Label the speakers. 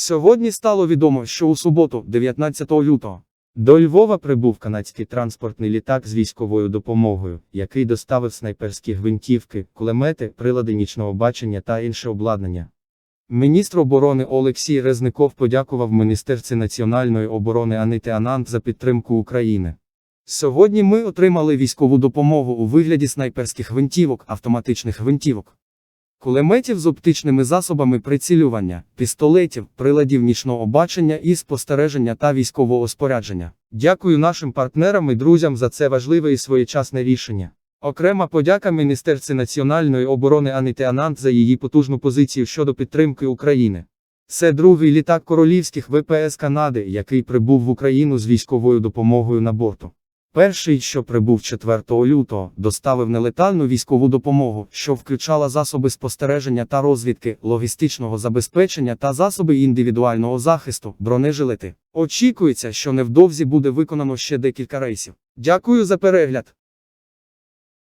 Speaker 1: Сьогодні стало відомо, що у суботу, 19 лютого, до Львова прибув канадський транспортний літак з військовою допомогою, який доставив снайперські гвинтівки, кулемети, прилади нічного бачення та інше обладнання. Міністр оборони Олексій Резников подякував Міністерці національної оборони Аніти Анант за підтримку України. Сьогодні ми отримали військову допомогу у вигляді снайперських гвинтівок, автоматичних гвинтівок, кулеметів з оптичними засобами прицілювання, пістолетів, приладів нічного бачення і спостереження та військового спорядження. Дякую нашим партнерам і друзям за це важливе і своєчасне рішення. Окрема подяка Міністерці національної оборони Аніти Анант за її потужну позицію щодо підтримки України. Це другий літак королівських ВПС Канади, який прибув в Україну з військовою допомогою на борту. Перший, що прибув 4 лютого, доставив нелетальну військову допомогу, що включала засоби спостереження та розвідки, логістичного забезпечення та засоби індивідуального захисту, бронежилети. Очікується, що невдовзі буде виконано ще декілька рейсів. Дякую за перегляд.